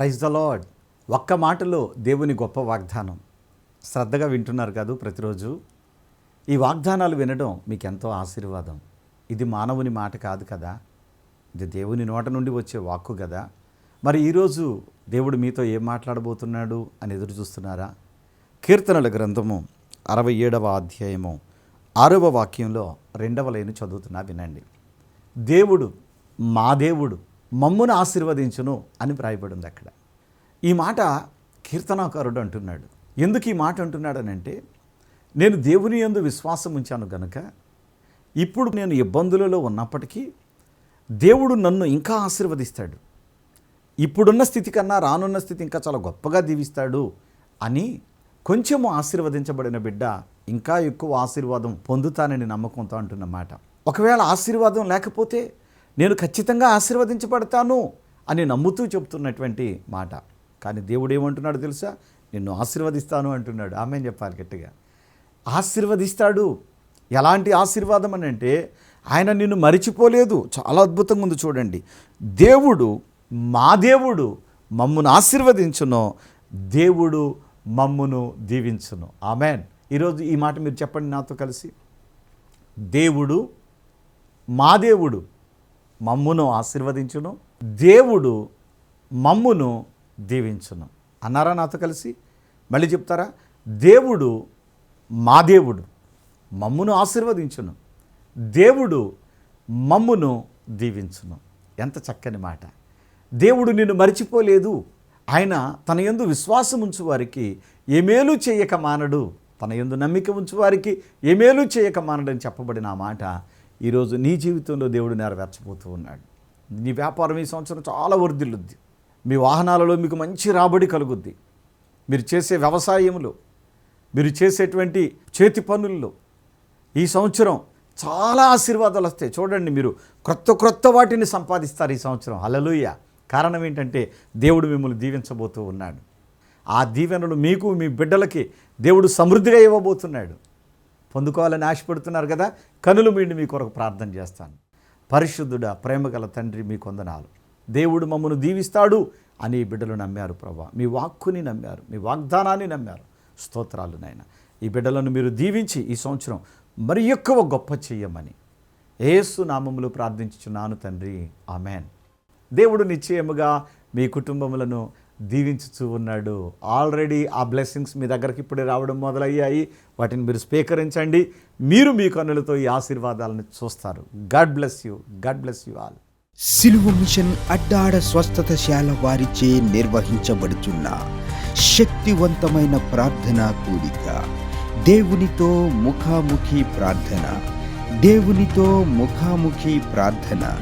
Praise the lord ఒక్క మాటలో దేవుని గొప్ప వాగ్దానం. శ్రద్ధగా వింటున్నారు కాదు ప్రతిరోజు. ఈ వాగ్దానాలు వినడం మీకు ఎంతో ఆశీర్వాదం. ఇది మానవుని మాట కాదు కదా? ఇది దేవుని నోట నుండి వచ్చే వాక్కు కదా? మరి ఈరోజు దేవుడు మీతో ఏం మాట్లాడబోతున్నాడు అని ఎదురు చూస్తున్నారా? కీర్తనల గ్రంథము అరవై ఏడవ అధ్యాయము ఆరవ వాక్యంలో రెండవ లైను చదువుతున్నా వినండి. దేవుడు మా దేవుడు మమ్మును ఆశీర్వదించును అని వ్రాయబడింది అక్కడ. ఈ మాట కీర్తనాకారుడు అంటున్నాడు. ఎందుకు ఈ మాట అంటున్నాడనంటే నేను దేవుని యందు విశ్వాసం ఉంచాను గనుక ఇప్పుడు నేను ఇబ్బందులలో ఉన్నప్పటికీ దేవుడు నన్ను ఇంకా ఆశీర్వదిస్తాడు. ఇప్పుడున్న స్థితి కన్నా రానున్న స్థితి ఇంకా చాలా గొప్పగా దీవిస్తాడు అని కొంచెము ఆశీర్వదించబడిన బిడ్డ ఇంకా ఎక్కువ ఆశీర్వాదం పొందుతానని నమ్మకంతో అంటున్న మాట. ఒకవేళ ఆశీర్వాదం లేకపోతే నేను ఖచ్చితంగా ఆశీర్వదించబడతాను అని నమ్ముతూ చెప్తున్నటువంటి మాట. కానీ దేవుడు ఏమంటున్నాడు తెలుసా? నిన్ను ఆశీర్వదిస్తాను అంటున్నాడు. ఆమె చెప్పాలి గట్టిగా. ఆశీర్వదిస్తాడు. ఎలాంటి ఆశీర్వాదం అని అంటే ఆయన నిన్ను మరిచిపోలేదు. చాలా అద్భుతంగా ఉంది చూడండి. దేవుడు మా దేవుడు మమ్మును ఆశీర్వదించును. దేవుడు మమ్మును దీవించును. ఆమెన్. ఈరోజు ఈ మాట మీరు చెప్పండి నాతో కలిసి. దేవుడు మా దేవుడు మమ్మును ఆశీర్వదించును. దేవుడు మమ్మును దీవించును. అన్నారా నాతో కలిసి? మళ్ళీ చెప్తారా? దేవుడు మా దేవుడు మమ్మును ఆశీర్వదించును. దేవుడు మమ్మును దీవించును. ఎంత చక్కని మాట. దేవుడు నిన్ను మరిచిపోలేదు. ఆయన తన యందు విశ్వాసం ఉంచు వారికి ఏమేలు చేయక మానడు. తన యందు నమ్మిక ఉంచు వారికి ఏమేలు చేయక మానడని చెప్పబడిన మాట ఈరోజు నీ జీవితంలో దేవుడు నెరవేర్చబోతూ ఉన్నాడు. నీ వ్యాపారం ఈ సంవత్సరం చాలా వర్ధిల్లుద్ది. మీ వాహనాలలో మీకు మంచి రాబడి కలుగుద్ది. మీరు చేసే వ్యవసాయంలో మీరు చేసేటువంటి చేతి పనుల్లో ఈ సంవత్సరం చాలా ఆశీర్వాదాలు వస్తాయి. చూడండి మీరు క్రొత్త క్రొత్త వాటిని సంపాదిస్తారు ఈ సంవత్సరం. అలలుయ్య కారణం ఏంటంటే దేవుడు మిమ్మల్ని దీవించబోతూ ఉన్నాడు. ఆ దీవెనలు మీకు మీ బిడ్డలకి దేవుడు సమృద్ధిగా ఇవ్వబోతున్నాడు. పొందుకోవాలని ఆశపడుతున్నారు కదా కనులు మీండి మీ కొరకు ప్రార్థన చేస్తాను. పరిశుద్ధుడ ప్రేమగల తండ్రి మీ కొందనాలు. దేవుడు మమ్మను దీవిస్తాడు అని ఈ బిడ్డలు నమ్మారు ప్రభా. మీ వాక్కుని నమ్మారు మీ వాగ్దానాన్ని నమ్మారు. స్తోత్రాలు నాయన. ఈ బిడ్డలను మీరు దీవించి ఈ సంవత్సరం మరి ఎక్కువ గొప్ప చెయ్యమని ఏసు నామములు ప్రార్థించుచున్నాను తండ్రి. ఆమెన్. దేవుడు నిశ్చయముగా మీ కుటుంబములను దీవించుతూ ఉన్నాడు. ఆల్రెడీ ఆ బ్లెస్సింగ్స్ మీ దగ్గరికి ఇప్పుడే రావడం మొదలయ్యాయి. వాటిని మీరు స్వీకరించండి. మీరు మీ కన్నులతో ఈ ఆశీర్వాదాలను చూస్తారు. God bless you God bless you all Siluva mission Addada స్వస్థతశాల వారిచే నిర్వహించబడుచున్న శక్తివంతమైన ప్రార్థనా కూడిక. దేవునితో ముఖాముఖి ప్రార్థన. దేవునితో ముఖాముఖి ప్రార్థన.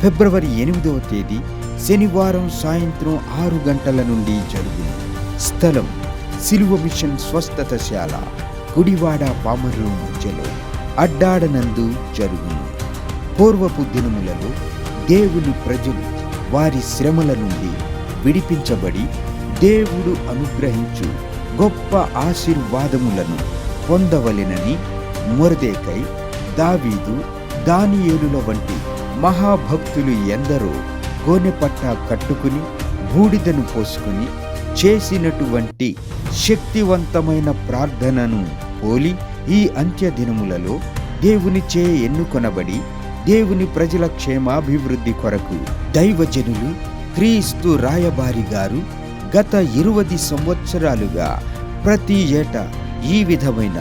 ఫిబ్రవరి ఎనిమిదవ తేదీ శనివారం సాయంత్రం ఆరు గంటల నుండి జరుగును స్థలం సిలువ మిషన్ స్వస్థతశాల గుడివాడ పామర్రు మధ్యలో అడ్డాడనందు జరుగును. పూర్వపు దినములలో దేవుని ప్రజలు వారి శ్రమల నుండి విడిపించబడి దేవుడు అనుగ్రహించు గొప్ప ఆశీర్వాదములను పొందవలెనని మొరదేకై దావీదు దానియేలుల వంటి మహాభక్తులు ఎందరో గోనెపట్ట కట్టుకుని బూడిదను పోసుకుని చేసినటువంటి శక్తివంతమైన ప్రార్థనను పోలి ఈ అంత్యదినములలో దేవుని దేవునిచే ఎన్నుకొనబడి దేవుని ప్రజల క్షేమాభివృద్ధి కొరకు దైవజనులు క్రీస్తు రాయబారి గారు గత ఇరువది సంవత్సరాలుగా ప్రతి ఏటా ఈ విధమైన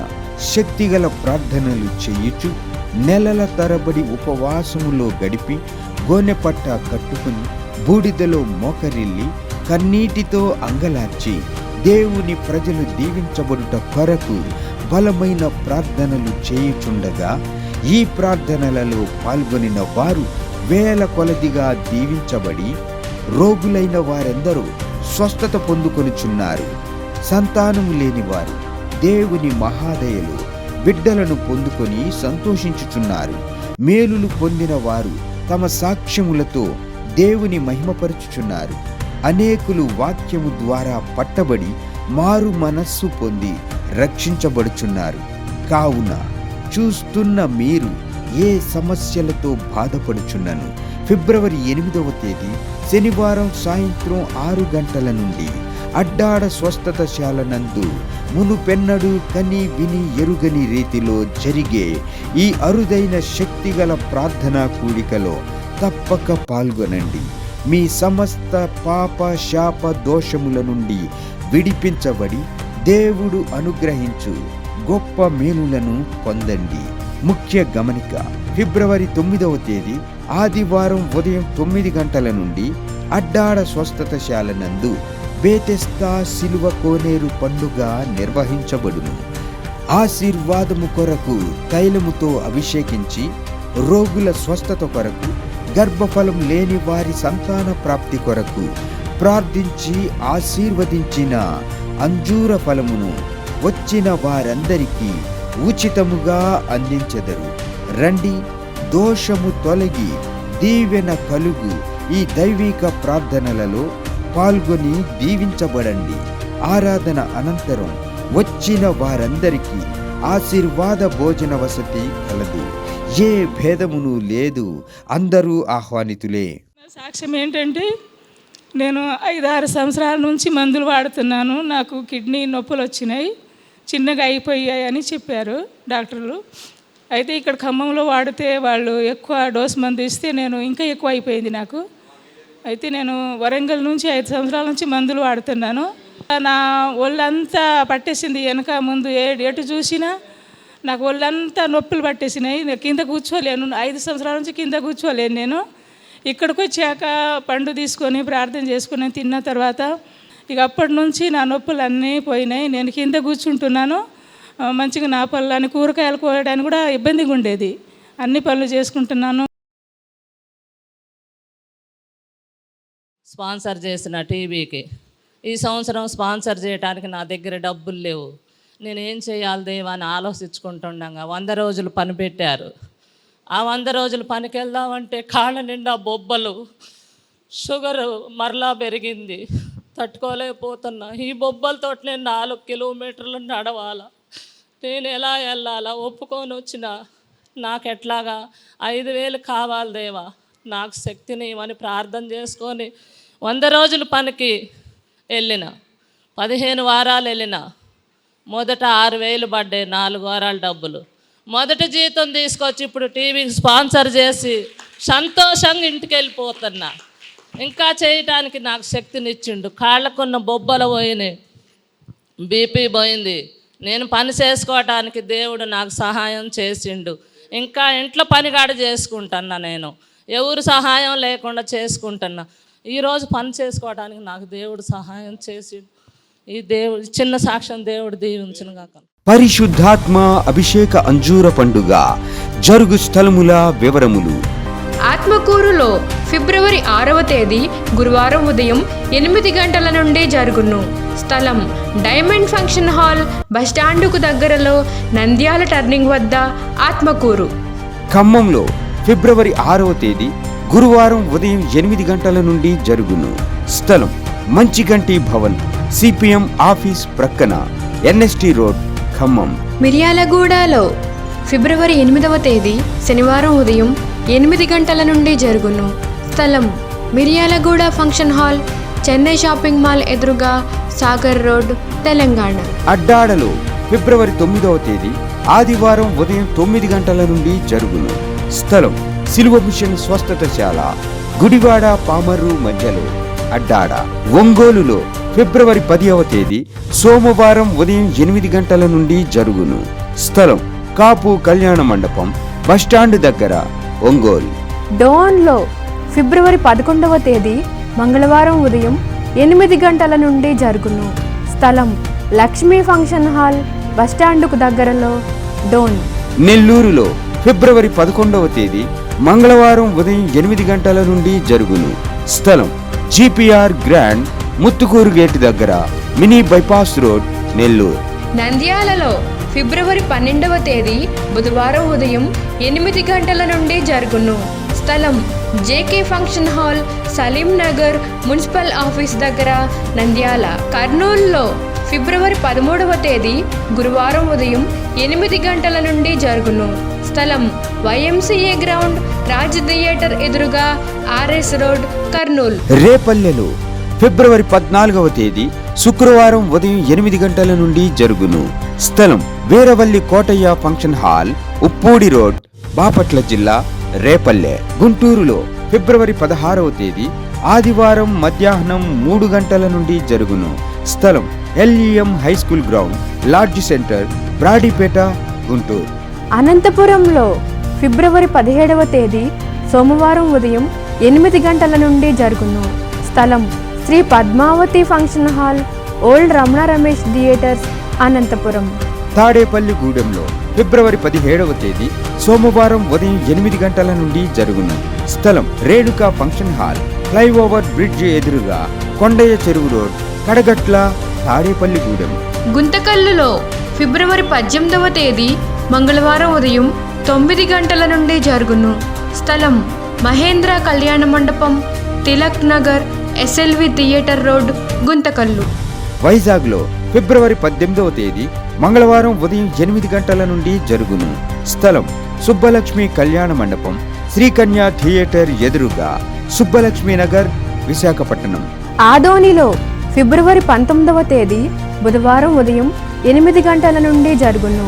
శక్తిగల ప్రార్థనలు చేయుచు నెలల తరబడి ఉపవాసములో గడిపి గోనెపట్ట కట్టుకుని బూడిదలో మోకరిల్లి కన్నీటితో అంగలార్చి దేవుని ప్రజలు దీవించబడుట కొరకు బలమైన ప్రార్థనలు చేయుచుండగా ఈ ప్రార్థనలలో పాల్గొనిన వారు వేల కొలదిగా దీవించబడి రోగులైన వారెందరూ స్వస్థత పొందుకొనుచున్నారు. సంతానము లేని వారు దేవుని మహాదయలు బిడ్డలను పొందుకొని సంతోషించుచున్నారు. మేలులు పొందిన వారు తమ సాక్ష్యములతో దేవుని మహిమపరుచుచున్నారు. అనేకులు వాక్యము ద్వారా పట్టబడి మారు మనస్సు పొంది రక్షించబడుచున్నారు. కావున చూస్తున్న మీరు ఏ సమస్యలతో బాధపడుచున్నను? ఫిబ్రవరి ఎనిమిదవ తేదీ శనివారం సాయంత్రం ఆరు గంటల నుండి అడ్డాడ స్వస్థతశాల నందు మునుపెన్నడు కని విని ఎరుగని రీతిలో జరిగే ఈ అరుదైన శక్తిగల ప్రార్థనా కూడికలో తప్పక పాల్గొనండి. మీ సమస్త పాప శాప దోషముల నుండి విడిపించబడి దేవుడు అనుగ్రహించు గొప్ప మేలులను పొందండి. ముఖ్య గమనిక ఫిబ్రవరి తొమ్మిదవ తేదీ ఆదివారం ఉదయం తొమ్మిది గంటల నుండి అడ్డాడ స్వస్థతశాల నందు బేతెస్తా సిలువ కోనేరు పండుగ నిర్వహించబడును. ఆశీర్వాదము కొరకు తైలముతో అభిషేకించి రోగుల స్వస్థత కొరకు గర్భఫలం లేని వారి సంతాన ప్రాప్తి కొరకు ప్రార్థించి ఆశీర్వదించిన అంజూర ఫలమును వచ్చిన వారందరికీ ఉచితముగా అందించెదరు. రండి దోషము తొలగి దీవెన కలుగు ఈ దైవిక ప్రార్థనలలో పాల్గొని దీవించబడండి. ఆరాధన అనంతరం వచ్చిన వారందరికీ ఆశీర్వాద భోజన వసతి కలదు. ఏ భేదమును లేదు. అందరూ ఆహ్వానితులే. సాక్ష్యం ఏంటంటే నేను ఐదు ఆరు సంవత్సరాల నుంచి మందులు వాడుతున్నాను. నాకు కిడ్నీ నొప్పులు వచ్చినాయి. చిన్నగా అయిపోయాయి అని చెప్పారు డాక్టర్లు. అయితే ఇక్కడ ఖమ్మంలో వాడితే వాళ్ళు ఎక్కువ డోస్ మందు ఇస్తే నేను ఇంకా ఎక్కువ అయిపోయింది నాకు. అయితే నేను వరంగల్ నుంచి ఐదు సంవత్సరాల నుంచి మందులు వాడుతున్నాను. నా ఒళ్ళంతా పట్టేసింది వెనక ముందు ఏ ఎటు చూసినా నాకు ఒళ్ళంతా నొప్పులు పట్టేసినాయి. నేను కింద కూర్చోలేను. ఐదు సంవత్సరాల నుంచి కింద కూర్చోలేను నేను. ఇక్కడికి వచ్చాక పండు తీసుకొని ప్రార్థన చేసుకుని తిన్న తర్వాత ఇక అప్పటి నుంచి నా నొప్పులు అన్నీ పోయినాయి. నేను కింద కూర్చుంటున్నాను. మంచిగా నా పనులు కూరగాయలు కోయడానికి కూడా ఇబ్బందిగా ఉండేది. అన్ని పనులు చేసుకుంటున్నాను. స్పాన్సర్ చేసిన టీవీకి. ఈ సంవత్సరం స్పాన్సర్ చేయడానికి నా దగ్గర డబ్బులు లేవు. నేను ఏం చేయాలి దేవా అని ఆలోచించుకుంటుండగా వంద రోజులు పని పెట్టారు. ఆ వంద రోజులు పనికి వెళ్దామంటే కాళ్ళ నిండా బొబ్బలు షుగరు మరలా పెరిగింది. తట్టుకోలేకపోతున్నా. ఈ బొబ్బలతో నేను నాలుగు కిలోమీటర్లు నడవాలా. నేను ఎలా వెళ్ళాలా? ఒప్పుకొని వచ్చిన. నాకు ఎట్లాగా ఐదు వేలు కావాలి దేవా. నాకు శక్తిని ఇవ్వని ప్రార్థన చేసుకొని వంద రోజులు పనికి వెళ్ళిన పదిహేను వారాలు వెళ్ళిన మొదట ఆరు వేలు పడ్డాయి నాలుగు వారాల డబ్బులు. మొదటి జీతం తీసుకొచ్చి ఇప్పుడు టీవీకి స్పాన్సర్ చేసి సంతోషంగా ఇంటికి వెళ్ళిపోతున్నా. ఇంకా చేయటానికి నాకు శక్తినిచ్చిండు. కాళ్ళకున్న బొబ్బలు పోయినాయి. బీపీ పోయింది. నేను పని చేసుకోవటానికి దేవుడు నాకు సహాయం చేసిండు. ఇంకా ఇంట్లో పని కాడ చేసుకుంటున్నా నేను. ఎవరు సహాయం లేకుండా చేసుకుంటున్నా. ఈరోజు పని చేసుకోవడానికి నాకు దేవుడు సహాయం చేసిండు ఈ దేవుడు చిన్న సాక్ష్యం దేవుడు దీవించిన కాక పరిశుద్ధాత్మ అభిషేక అంజూర పండుగ జరుగు స్థలముల వివరములు. ఆత్మకూరులో ఫిబ్రవరి ఆరవ తేదీ గురువారం ఉదయం ఎనిమిది గంటల నుండి జరుగును. స్థలం డైమండ్ ఫంక్షన్ హాల్ బస్టాండుకు దగ్గరలో నంద్యాల టర్నింగ్ వద్ద ఆత్మకూరు. ఖమ్మంలో ఫిబ్రవరి ఆరవ తేదీ గురువారం ఉదయం ఎనిమిది గంటల నుండి జరుగును. స్థలం మంచిగంటి భవన్ సిపిఎం ఆఫీస్ ప్రక్కన ఎన్ఎస్టి రోడ్ ఖమ్మం. మిర్యాలగూడలో ఫిబ్రవరి ఎనిమిదవ తేదీ శనివారం ఉదయం ఎనిమిది గంటల నుండి జరుగును. స్థలం Miryalaguda function hall Chennai shopping mall ఎదురుగా సాగర్ రోడ్ తెలంగాణ. అడ్డాడలో ఫిబ్రవరి తొమ్మిదవ తేదీ ఆదివారం ఉదయం తొమ్మిది గంటల నుండి జరుగును. స్థలం సిలువ మిషన్ స్వస్థతశాల గుడివాడ పామర్రు మధ్యలో అడ్డాడ ఒంగోలులో ఫిబ్రవరి పదివ తేదీ సోమవారం ఉదయం ఎనిమిది గంటల నుండి జరుగును. స్థలం కాపు కళ్యాణ మండపం బస్టాండ్ దగ్గర ఒంగోలు. డోన్లో ఫిబ్రవరి పదకొండవ తేదీ మంగళవారం ఉదయం ఎనిమిది గంటల నుండి జరుగును. స్థలం లక్ష్మీ ఫంక్షన్ హాల్ బస్టాండుకు దగ్గరలో డోన్. నెల్లూరులో ఫిబ్రవరి పదకొండవ తేదీ మంగళవారం ఉదయం ఎనిమిది గంటల నుండి జరుగును. స్థలం జిపిఆర్ గ్రాండ్ ముత్తుకూరు గేట్ దగ్గర మినీ బైపాస్ రోడ్ నెల్లూరు. నంద్యాలలో ఫిబ్రవరి పన్నెండవ తేదీ బుధవారం ఉదయం ఎనిమిది గంటల నుండి జరుగును. స్థలం JK function hall Saleem Nagar municipal office దగ్గర నంద్యాల. కర్నూలులో ఫిబ్రవరి పదమూడవ తేదీ గురువారం ఉదయం ఎనిమిది గంటల నుండి జరుగును. స్థలం వైఎంసీఏ గ్రౌండ్ రాజ్ థియేటర్ ఎదురుగా ఆర్ఎస్ రోడ్ కర్నూలు. రేపల్లెలో ఫిబ్రవరి పద్నాలుగవ తేదీ శుక్రవారం ఉదయం ఎనిమిది గంటల నుండి జరుగును. స్థలం Veeravalli Kotaiah function hall Uppudi road Bapatla జిల్లా రేపల్లె. గుంటూరులో ఫిబ్రవరి పదహారవ తేదీ ఆదివారం మధ్యాహ్నం మూడు గంటల నుండి జరుగును. స్థలం LEM high school ground lodge centre Brodipet Guntur. అనంతపురంలో ఫిబ్రవరి పదిహేడవ తేదీ సోమవారం ఉదయం ఎనిమిది గంటల నుండి జరుగును. స్థలం Shri Padmavati function hall old Ramana Ramesh theatres Anantapur. Tadepalli గూడెంలో ఫిబ్రవరి పదిహేడవ తేదీ సోమవారం ఉదయం ఎనిమిది గంటల నుండి జరుగును. స్థలం Renuka function hall flyover bridge ఎదురుగా కొండయ్య చెరువు రోడ్ కడగట్ల తాడేపల్లి గూడెం. గుంతకల్లులో ఫిబ్రవరి పద్దెనిమిదవ తేదీ మంగళవారం ఉదయం తొమ్మిది గంటల నుండి జరుగును. స్థలం Mahendra Kalyana Mandapam Tilak Nagar SLV theatre road Guntakal. వైజాగ్లో ఫిబ్రవరి పద్దెనిమిదవ తేదీ మంగళవారం ఉదయం ఎనిమిది గంటల నుండి జరుగును. స్థలం సుబ్బలక్ష్మి కళ్యాణ మండపం శ్రీకన్య థియేటర్ ఎదురుగా సుబ్బలక్ష్మి నగర్ విశాఖపట్నం. ఆదోనిలో ఫిబ్రవరి పంతొమ్మిదవ తేదీ బుధవారం ఉదయం ఎనిమిది గంటల నుండి జరుగును.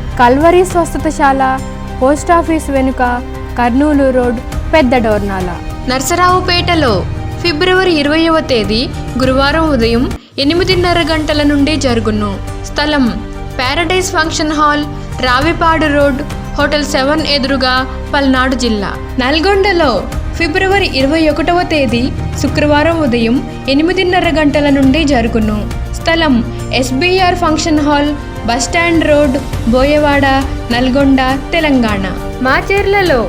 కల్వరి స్వస్థతశాల పోస్టాఫీస్ వెనుక కర్నూలు రోడ్ పెద్ద డోర్నాల. నర్సరావుపేటలో ఫిబ్రవరి ఇరవయవ తేదీ గురువారం ఉదయం ఎనిమిదిన్నర గంటల నుండి జరుగును. స్థలం paradise function hall Ravipadu road hotel seven ఎదురుగా పల్నాడు జిల్లా. నల్గొండలో ఫిబ్రవరి ఇరవై ఒకటవ తేదీ శుక్రవారం ఉదయం ఎనిమిదిన్నర గంటల నుండి జరుగును. స్థలం SBR function hall bus stand road Boyawada Nalgonda Telangana. మాచేర్లలో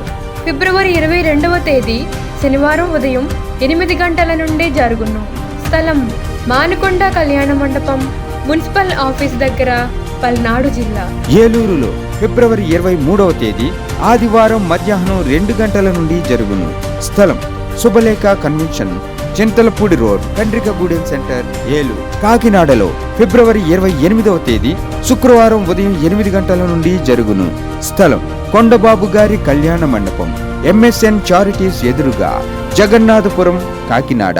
ఫిబ్రవరి ఇరవై రెండవ తేదీ శనివారం ఉదయం ఎనిమిది గంటల నుండి జరుగును. స్థలం మానుకొండ కళ్యాణ మండపం మున్సిపల్ ఆఫీస్ దగ్గర పల్నాడు జిల్లా. ఏలూరులో ఫిబ్రవరి ఇరవై మూడవ తేదీ ఆదివారం మధ్యాహ్నం రెండు గంటల నుండి జరుగును. స్థలం Subhalekha convention Chintalapudi road Kandrikagudem centre ఏలు కాకినాడలో ఫిబ్రవరి ఇరవై ఎనిమిదవ తేదీ శుక్రవారం ఉదయం ఎనిమిది గంటల నుండి జరుగును. స్థలం కొండబాబు గారి కళ్యాణ మండపం ఎంఎస్ఎన్ చారిటీస్ ఎదురుగా జగన్నాథపురం కాకినాడ.